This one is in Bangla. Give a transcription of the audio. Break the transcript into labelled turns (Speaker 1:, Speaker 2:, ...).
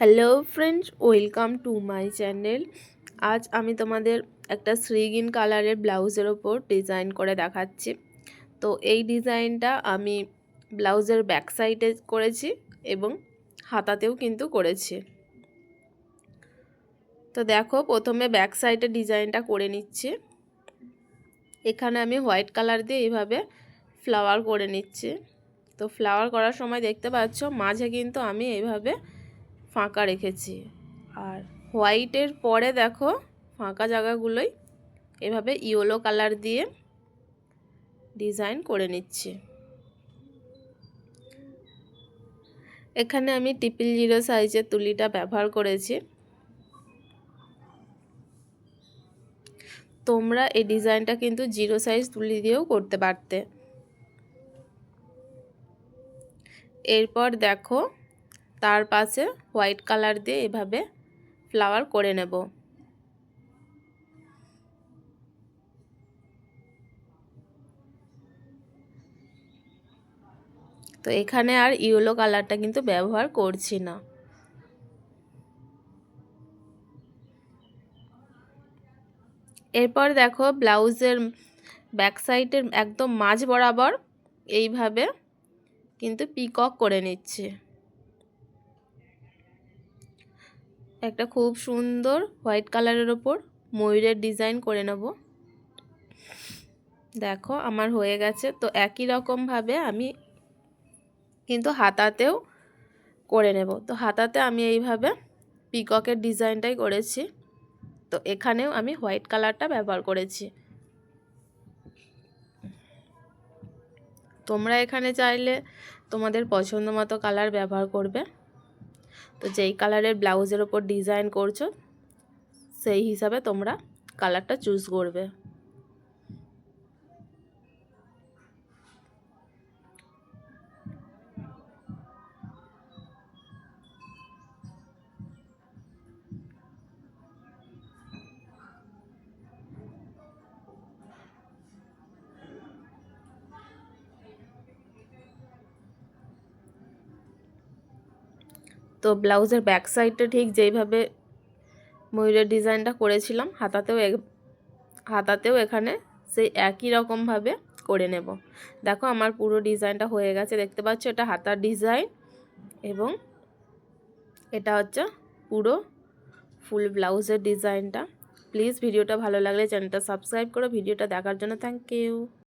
Speaker 1: Hello friends, welcome to my channel. আজ আমি তোমাদের একটা শ্রীগিন কালারের ব্লাউজের ওপর ডিজাইন করে দেখাচ্ছি। তো এই ডিজাইনটা আমি ব্লাউজের ব্যাক সাইডে করেছি এবং হাতাতেও কিন্তু করেছি। তো দেখো, প্রথমে ব্যাক সাইডে ডিজাইনটা করে নিচ্ছি। এখানে আমি হোয়াইট কালার দিয়ে এইভাবে ফ্লাওয়ার করে নিচ্ছি। তো ফ্লাওয়ার করার সময় দেখতে পাচ্ছ, মাঝে কিন্তু আমি এইভাবে ফাঁকা রেখেছি। আর হোয়াইটের পরে দেখো ফাঁকা জায়গাগুলোই এভাবে ইয়েলো কালার দিয়ে ডিজাইন করে নিচ্ছি। এখানে আমি টিপিল জিরো সাইজের তুলিটা ব্যবহার করেছি। তোমরা এই ডিজাইনটা কিন্তু জিরো সাইজ তুলি দিয়েও করতে পারতে। এরপর দেখো তার পাশে হোয়াইট কালার দিয়ে এভাবে ফ্লাওয়ার করে নেব। তো এখানে আর ইয়েলো কালারটা কিন্তু ব্যবহার করছি না। এরপর দেখো ব্লাউজের ব্যাক সাইডের একদম মাঝ বরাবর এইভাবে কিন্তু পিকক করে নিচ্ছে। একটা খুব সুন্দর হোয়াইট কালারের ওপর ময়ূরের ডিজাইন করে নেব। দেখো, আমার হয়ে গেছে। তো একই রকমভাবে আমি কিন্তু হাতাতেও করে নেব। তো হাতাতে আমি এইভাবে পিককের ডিজাইনটাই করেছি। তো এখানেও আমি হোয়াইট কালারটা ব্যবহার করেছি। তোমরা এখানে চাইলে তোমাদের পছন্দ মতো কালার ব্যবহার করবে। তো যেই কালারের ব্লাউজের ওপর ডিজাইন করছ সেই হিসাবে তোমরা কালারটা চুজ করবে। তো ব্লাউজের ব্যাক সাইডটা ঠিক যেইভাবে ময়ূরের ডিজাইনটা করেছিলাম, হাতাতেও হাতাতেও এখানে সেই একই রকমভাবে করে নেব। দেখো আমার পুরো ডিজাইনটা হয়ে গেছে, দেখতে পাচ্ছ এটা হাতার ডিজাইন এবং এটা হচ্ছে পুরো ফুল ব্লাউজের ডিজাইনটা। প্লিজ ভিডিওটা ভালো লাগলে চ্যানেলটা সাবস্ক্রাইব করো, ভিডিওটা দেখার জন্য থ্যাংক ইউ